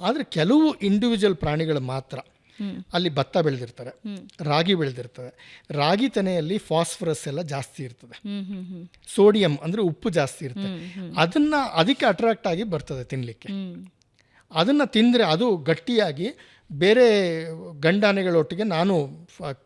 ಆದರೆ ಕೆಲವು ಇಂಡಿವಿಜುವಲ್ ಪ್ರಾಣಿಗಳು ಮಾತ್ರ ಅಲ್ಲಿ ಭತ್ತ ಬೆಳೆದಿರ್ತಾರೆ ರಾಗಿ ಬೆಳೆದಿರ್ತದೆ ರಾಗಿ ತೆನೆಯಲ್ಲಿ ಫಾಸ್ಫರಸ್ ಎಲ್ಲ ಜಾಸ್ತಿ ಇರ್ತದೆ. ಸೋಡಿಯಂ ಅಂದರೆ ಉಪ್ಪು ಜಾಸ್ತಿ ಇರ್ತದೆ. ಅದನ್ನು ಅದಕ್ಕೆ ಅಟ್ರಾಕ್ಟ್ ಆಗಿ ಬರ್ತದೆ ತಿನ್ನಲಿಕ್ಕೆ ಅದನ್ನು ತಿಂದರೆ ಅದು ಗಟ್ಟಿಯಾಗಿ ಬೇರೆ ಗಂಡಾನೆಗಳೊಟ್ಟಿಗೆ ನಾನು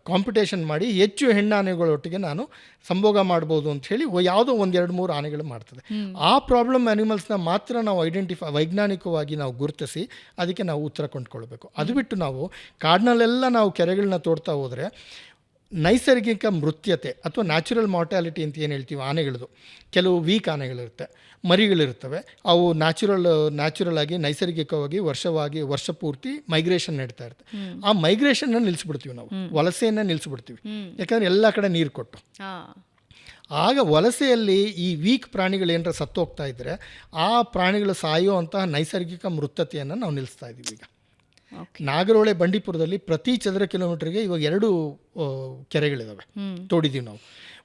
ಕಾಂಪಿಟೇಷನ್ ಮಾಡಿ ಹೆಚ್ಚು ಹೆಣ್ಣಾನೆಗಳೊಟ್ಟಿಗೆ ನಾನು ಸಂಭೋಗ ಮಾಡ್ಬೋದು ಅಂತ ಹೇಳಿ ಯಾವುದೋ ಒಂದೆರಡು ಮೂರು ಆನೆಗಳು ಮಾಡ್ತದೆ. ಆ ಪ್ರಾಬ್ಲಮ್ ಆ್ಯನಿಮಲ್ಸ್ನ ಮಾತ್ರ ನಾವು ಐಡೆಂಟಿಫೈ ವೈಜ್ಞಾನಿಕವಾಗಿ ನಾವು ಗುರುತಿಸಿ ಅದಕ್ಕೆ ನಾವು ಉತ್ತರ ಕೊಂಡ್ಕೊಳ್ಬೇಕು. ಅದು ಬಿಟ್ಟು ನಾವು ಕಾಡಿನಲ್ಲೆಲ್ಲ ನಾವು ಕೆರೆಗಳನ್ನ ತೋಡ್ತಾ ಹೋದರೆ ನೈಸರ್ಗಿಕ ಮೃತ್ಯತೆ ಅಥವಾ ನ್ಯಾಚುರಲ್ ಮಾರ್ಟ್ಯಾಲಿಟಿ ಅಂತ ಏನು ಹೇಳ್ತೀವಿ? ಆನೆಗಳದು. ಕೆಲವು ವೀಕ್ ಆನೆಗಳಿರುತ್ತೆ ಮರಿಗಳಿರ್ತವೆ ಅವು ನ್ಯಾಚುರಲ್ ನ್ಯಾಚುರಲ್ ಆಗಿ ನೈಸರ್ಗಿಕವಾಗಿ ವರ್ಷವಾಗಿ ವರ್ಷ ಪೂರ್ತಿ ಮೈಗ್ರೇಷನ್ ನಡೀತಾ ಇರುತ್ತೆ. ಆ ಮೈಗ್ರೇಷನ್ನ ನಿಲ್ಲಿಸ್ಬಿಡ್ತೀವಿ ನಾವು. ವಲಸೆಯನ್ನು ನಿಲ್ಲಿಸ್ಬಿಡ್ತೀವಿ ಯಾಕಂದರೆ ಎಲ್ಲ ಕಡೆ ನೀರು ಕೊಟ್ಟು. ಆಗ ವಲಸೆಯಲ್ಲಿ ಈ ವೀಕ್ ಪ್ರಾಣಿಗಳು ಏನಾರ ಸತ್ತೋಗ್ತಾ ಇದ್ದರೆ ಆ ಪ್ರಾಣಿಗಳು ಸಾಯುವಂತಹ ನೈಸರ್ಗಿಕ ಮೃತತೆಯನ್ನು ನಾವು ನಿಲ್ಲಿಸ್ತಾ ಇದ್ದೀವಿ ಈಗ. ನಾಗರೋಳೆ ಬಂಡೀಪುರದಲ್ಲಿ ಪ್ರತಿ ಚದರ ಕಿಲೋಮೀಟ್ರಿಗೆ ಇವಾಗ ಎರಡು ಕೆರೆಗಳಿದ್ದಾವೆ ಕೆರೆಗಳಿದಾವೆ. ತೋಡಿದ್ದೀವಿ ನಾವು.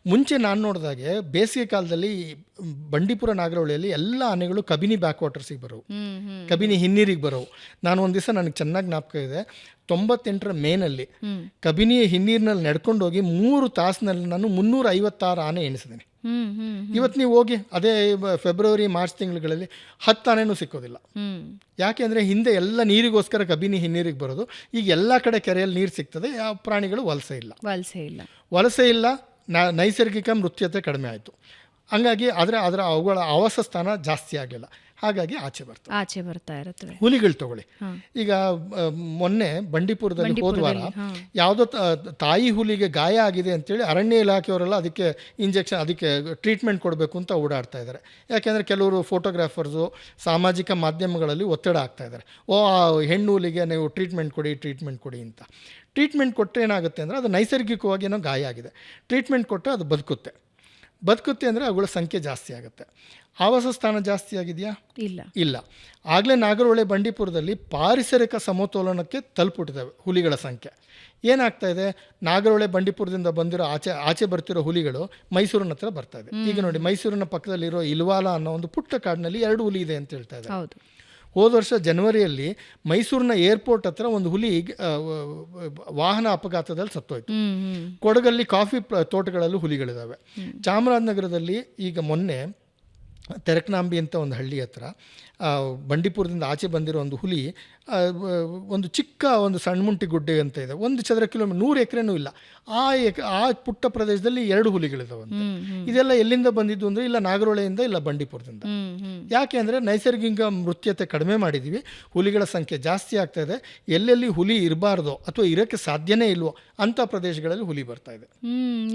ಮುಂಚೆ ನಾನು ನೋಡಿದಾಗೆ ಬೇಸಿಗೆ ಕಾಲದಲ್ಲಿ ಬಂಡೀಪುರ ನಾಗರಹೊಳೆಯಲ್ಲಿ ಎಲ್ಲ ಆನೆಗಳು ಕಬಿನಿ ಬ್ಯಾಕ್ ವಾಟರ್ಸಿಗೆ ಬರೋವು ಕಬಿನಿ ಹಿನ್ನೀರಿಗೆ ಬರೋವು. ನಾನು ಒಂದು ದಿವಸ ನನಗೆ ಚೆನ್ನಾಗಿ ಜ್ಞಾಪಕ ಇದೆ. ತೊಂಬತ್ತೆಂಟರ ಮೇನಲ್ಲಿ ಕಬಿನಿಯ ಹಿನ್ನೀರಿನಲ್ಲಿ ನಡ್ಕೊಂಡೋಗಿ ಮೂರು ತಾಸಿನಲ್ಲಿ ನಾನು ಮುನ್ನೂರ ಐವತ್ತಾರು ಆನೆ ಎಣಿಸಿದ್ದೀನಿ. ಇವತ್ತು ನೀವು ಹೋಗಿ ಅದೇ ಫೆಬ್ರವರಿ ಮಾರ್ಚ್ ತಿಂಗಳುಗಳಲ್ಲಿ ಹತ್ತು ಆನೆನೂ ಸಿಕ್ಕೋದಿಲ್ಲ. ಯಾಕೆ ಅಂದರೆ ಹಿಂದೆ ಎಲ್ಲ ನೀರಿಗೋಸ್ಕರ ಕಬಿನಿ ಹಿನ್ನೀರಿಗೆ ಬರೋದು. ಈಗ ಎಲ್ಲ ಕಡೆ ಕೆರೆಯಲ್ಲಿ ನೀರು ಸಿಗ್ತದೆ ಯಾವ ಪ್ರಾಣಿಗಳು ವಲಸೆ ಇಲ್ಲ. ವಲಸೆ ಇಲ್ಲ. ವಲಸೆ ಇಲ್ಲ ನೈಸರ್ಗಿಕ ಮೃತ್ಯತೆ ಕಡಿಮೆ ಆಯಿತು. ಹಂಗಾಗಿ ಆದರೆ ಅದರ ಅವುಗಳ ಆವಾಸ ಸ್ಥಾನ ಜಾಸ್ತಿ ಆಗಲಿಲ್ಲ ಹಾಗಾಗಿ ಆಚೆ ಬರ್ತವೆ ಆಚೆ ಬರ್ತಾ ಇರುತ್ತೆ ಹುಲಿಗಳು ತಗೊಳ್ಳಿ. ಈಗ ಮೊನ್ನೆ ಬಂಡೀಪುರದಲ್ಲಿ ಹೋದ್ವಾರ ಯಾವುದೋ ತಾಯಿ ಹುಲಿಗೆ ಗಾಯ ಆಗಿದೆ ಅಂತೇಳಿ ಅರಣ್ಯ ಇಲಾಖೆಯವರೆಲ್ಲ ಅದಕ್ಕೆ ಇಂಜೆಕ್ಷನ್ ಅದಕ್ಕೆ ಟ್ರೀಟ್ಮೆಂಟ್ ಕೊಡಬೇಕು ಅಂತ ಓಡಾಡ್ತಾ ಇದ್ದಾರೆ. ಯಾಕೆಂದರೆ ಕೆಲವರು ಫೋಟೋಗ್ರಾಫರ್ಸು ಸಾಮಾಜಿಕ ಮಾಧ್ಯಮಗಳಲ್ಲಿ ಒತ್ತಡ ಆಗ್ತಾ ಇದ್ದಾರೆ. ಓ ಆ ಹೆಣ್ಣು ಹುಲಿಗೆ ನೀವು ಟ್ರೀಟ್ಮೆಂಟ್ ಕೊಡಿ ಟ್ರೀಟ್ಮೆಂಟ್ ಕೊಡಿ ಅಂತ. ಟ್ರೀಟ್ಮೆಂಟ್ ಕೊಟ್ಟರೆ ಏನಾಗುತ್ತೆ ಅಂದರೆ ಅದು ನೈಸರ್ಗಿಕವಾಗಿ ಏನೋ ಗಾಯ ಆಗಿದೆ. ಟ್ರೀಟ್ಮೆಂಟ್ ಕೊಟ್ಟರೆ ಅದು ಬದುಕುತ್ತೆ. ಬದುಕುತ್ತೆ ಅಂದರೆ ಅವುಗಳ ಸಂಖ್ಯೆ ಜಾಸ್ತಿ ಆಗುತ್ತೆ. ಆವಾಸ ಸ್ಥಾನ ಜಾಸ್ತಿ ಆಗಿದೆಯಾ? ಇಲ್ಲ. ಇಲ್ಲ. ಆಗಲೇ ನಾಗರಹೊಳೆ ಬಂಡೀಪುರದಲ್ಲಿ ಪಾರಿಸರಿಕ ಸಮತೋಲನಕ್ಕೆ ತಲುಪಿಟ್ಟಿದ್ದಾವೆ ಹುಲಿಗಳ ಸಂಖ್ಯೆ. ಏನಾಗ್ತಾ ಇದೆ? ನಾಗರಹೊಳೆ ಬಂಡೀಪುರದಿಂದ ಬಂದಿರೋ ಆಚೆ ಆಚೆ ಬರ್ತಿರೋ ಹುಲಿಗಳು ಮೈಸೂರಿನ ಹತ್ರ ಬರ್ತಾ ಇದೆ. ಈಗ ನೋಡಿ ಮೈಸೂರಿನ ಪಕ್ಕದಲ್ಲಿರೋ ಇಲ್ವಾಲ ಅನ್ನೋ ಒಂದು ಪುಟ್ಟ ಕಾಡಿನಲ್ಲಿ ಎರಡು ಹುಲಿ ಇದೆ ಅಂತ ಹೇಳ್ತಾ ಇದ್ದಾರೆ. ಹೌದು ವರ್ಷ ಜನವರಿಯಲ್ಲಿ ಮೈಸೂರಿನ ಏರ್ಪೋರ್ಟ್ ಹತ್ರ ಒಂದು ಹುಲಿ ವಾಹನ ಅಪಘಾತದಲ್ಲಿ ಸತ್ತೋಯ್ತು. ಕೊಡಗಲ್ಲಿ ಕಾಫಿ ತೋಟಗಳಲ್ಲೂ ಹುಲಿಗಳಿದ್ದಾವೆ ಚಾಮರಾಜನಗರದಲ್ಲಿ ಈಗ ಮೊನ್ನೆ ತೆರಕನಾಂಬಿ ಅಂತ ಒಂದು ಹಳ್ಳಿ ಹತ್ರ ಬಂಡೀಪುರದಿಂದ ಆಚೆ ಬಂದಿರೋ ಒಂದು ಹುಲಿ ಒಂದು ಚಿಕ್ಕ ಒಂದು ಸಣ್ಣಮುಂಟಿ ಗುಡ್ಡೆ ಅಂತ ಇದೆ. ಒಂದು ಚದರ ಕಿಲೋಮೀಟರ್ ನೂರು ಎಕರೆನೂ ಇಲ್ಲ. ಆ ಎಕ್ ಆ ಪುಟ್ಟ ಪ್ರದೇಶದಲ್ಲಿ ಎರಡು ಹುಲಿಗಳಿದಾವಂತೆ ಇದೆಲ್ಲ ಎಲ್ಲಿಂದ ಬಂದಿದ್ದು ಅಂದರೆ ಇಲ್ಲ ನಾಗರೋಳೆಯಿಂದ ಇಲ್ಲ ಬಂಡೀಪುರದಿಂದ. ಯಾಕೆ ಅಂದರೆ ನೈಸರ್ಗಿಕ ಮೃತ್ಯತೆ ಕಡಿಮೆ ಮಾಡಿದ್ದೀವಿ ಹುಲಿಗಳ ಸಂಖ್ಯೆ ಜಾಸ್ತಿ ಆಗ್ತಾ ಇದೆ. ಎಲ್ಲೆಲ್ಲಿ ಹುಲಿ ಇರಬಾರ್ದೋ ಅಥವಾ ಇರೋಕ್ಕೆ ಸಾಧ್ಯನೇ ಇಲ್ವೋ ಅಂಥ ಪ್ರದೇಶಗಳಲ್ಲಿ ಹುಲಿ ಬರ್ತಾ ಇದೆ.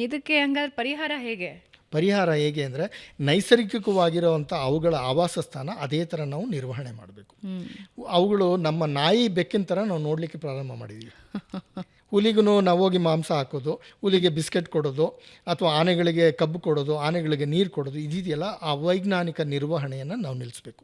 ಇದಕ್ಕೆ ಹಂಗಾದ್ರೆ ಪರಿಹಾರ ಹೇಗೆ? ಪರಿಹಾರ ಹೇಗೆ ಅಂದರೆ ನೈಸರ್ಗಿಕವಾಗಿರುವಂಥ ಅವುಗಳ ಆವಾಸ ಸ್ಥಾನ ಅದೇ ಥರ ನಾವು ನಿರ್ವಹಣೆ ಮಾಡಬೇಕು. ಅವುಗಳು ನಮ್ಮ ನಾಯಿ ಬೆಕ್ಕಿನ ಥರ ನಾವು ನೋಡಲಿಕ್ಕೆ ಪ್ರಾರಂಭ ಮಾಡಿದ್ದೀವಿ ಹುಲಿಗೂ ನಾವು ಹೋಗಿ ಮಾಂಸ ಹಾಕೋದು ಹುಲಿಗೆ ಬಿಸ್ಕೆಟ್ ಕೊಡೋದು ಅಥವಾ ಆನೆಗಳಿಗೆ ಕಬ್ಬು ಕೊಡೋದು ಆನೆಗಳಿಗೆ ನೀರು ಕೊಡೋದು ಇದೆಯಲ್ಲ ಆ ವೈಜ್ಞಾನಿಕ ನಿರ್ವಹಣೆಯನ್ನು ನಾವು ನಿಲ್ಲಿಸಬೇಕು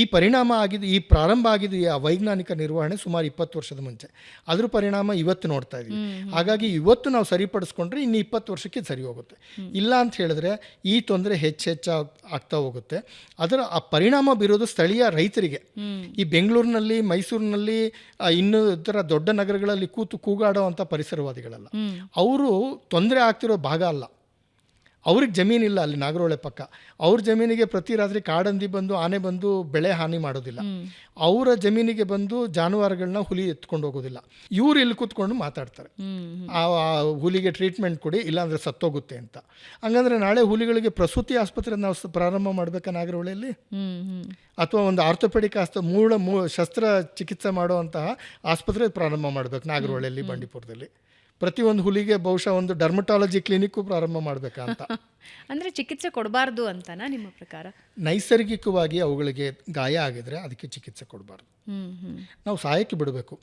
ಈ ಪರಿಣಾಮ ಆಗಿದ್ದು ಈ ಪ್ರಾರಂಭ ಆಗಿದ್ದು ಈ ಆ ವೈಜ್ಞಾನಿಕ ನಿರ್ವಹಣೆ ಸುಮಾರು ಇಪ್ಪತ್ತು ವರ್ಷದ ಮುಂಚೆ. ಅದ್ರ ಪರಿಣಾಮ ಇವತ್ತು ನೋಡ್ತಾ ಇದ್ದೀವಿ ಹಾಗಾಗಿ ಇವತ್ತು ನಾವು ಸರಿಪಡಿಸ್ಕೊಂಡ್ರೆ ಇನ್ನು ಇಪ್ಪತ್ತು ವರ್ಷಕ್ಕೆ ಸರಿ ಹೋಗುತ್ತೆ. ಇಲ್ಲ ಅಂತ ಹೇಳಿದ್ರೆ ಈ ತೊಂದರೆ ಹೆಚ್ಚು ಹೆಚ್ಚು ಆಗ್ತಾ ಹೋಗುತ್ತೆ. ಅದರ ಆ ಪರಿಣಾಮ ಬೀರೋದು ಸ್ಥಳೀಯ ರೈತರಿಗೆ. ಈ ಬೆಂಗಳೂರಿನಲ್ಲಿ ಮೈಸೂರಿನಲ್ಲಿ ಇನ್ನೂ ಇತರ ದೊಡ್ಡ ನಗರಗಳಲ್ಲಿ ಕೂತು ಕೂಗಾಡೋ ಅಂಥ ಪರಿಸರವಾದಿಗಳಲ್ಲ ಅವರು ತೊಂದರೆ ಆಗ್ತಿರೋ ಭಾಗ ಅಲ್ಲ. ಅವ್ರಿಗೆ ಜಮೀನಿಲ್ಲ ಅಲ್ಲಿ ನಾಗರಹೊಳೆ ಪಕ್ಕ. ಅವ್ರ ಜಮೀನಿಗೆ ಪ್ರತಿ ರಾತ್ರಿ ಕಾಡಂದಿ ಬಂದು ಆನೆ ಬಂದು ಬೆಳೆ ಹಾನಿ ಮಾಡೋದಿಲ್ಲ. ಅವರ ಜಮೀನಿಗೆ ಬಂದು ಜಾನುವಾರುಗಳನ್ನ ಹುಲಿ ಎತ್ಕೊಂಡು ಹೋಗೋದಿಲ್ಲ. ಇವ್ರು ಇಲ್ಲಿ ಕೂತ್ಕೊಂಡು ಮಾತಾಡ್ತಾರೆ. ಆ ಹುಲಿಗೆ ಟ್ರೀಟ್ಮೆಂಟ್ ಕೊಡಿ ಇಲ್ಲಾಂದರೆ ಸತ್ತೋಗುತ್ತೆ ಅಂತ. ಹಂಗಂದ್ರೆ ನಾಳೆ ಹುಲಿಗಳಿಗೆ ಪ್ರಸೂತಿ ಆಸ್ಪತ್ರೆ ನಾವು ಪ್ರಾರಂಭ ಮಾಡಬೇಕಾ ನಾಗರಹೊಳೆಯಲ್ಲಿ? ಅಥವಾ ಒಂದು ಆರ್ಥೋಪೆಡಿಕ್ ಆಸ್ತ ಮೂಳ ಮೂ ಶಸ್ತ್ರ ಚಿಕಿತ್ಸೆ ಮಾಡುವಂತಹ ಆಸ್ಪತ್ರೆ ಪ್ರಾರಂಭ ಮಾಡಬೇಕು ನಾಗರಹೊಳೆಯಲ್ಲಿ ಬಂಡೀಪುರದಲ್ಲಿ. ಪ್ರತಿಯೊಂದು ಹುಲಿಗೆ ಬಹುಶಃ ಒಂದು ಡರ್ಮಟಾಲಜಿ ಕ್ಲಿನಿಕ್ಕು ಪ್ರಾರಂಭ ಮಾಡಬೇಕಂತ ಅಂತ. ಅಂದ್ರೆ ಚಿಕಿತ್ಸೆ ಕೊಡಬಾರ್ದು ಅಂತನಾ ನಿಮ್ಮ ಪ್ರಕಾರ? ನೈಸರ್ಗಿಕವಾಗಿ ಅವುಗಳಿಗೆ ಗಾಯ ಆಗಿದ್ರೆ ಅದಕ್ಕೆ ಚಿಕಿತ್ಸೆ ಕೊಡಬಾರ್ದು. ನಾವು ಸಹಾಯಕ್ಕೆ ಬಿಡಬೇಕು.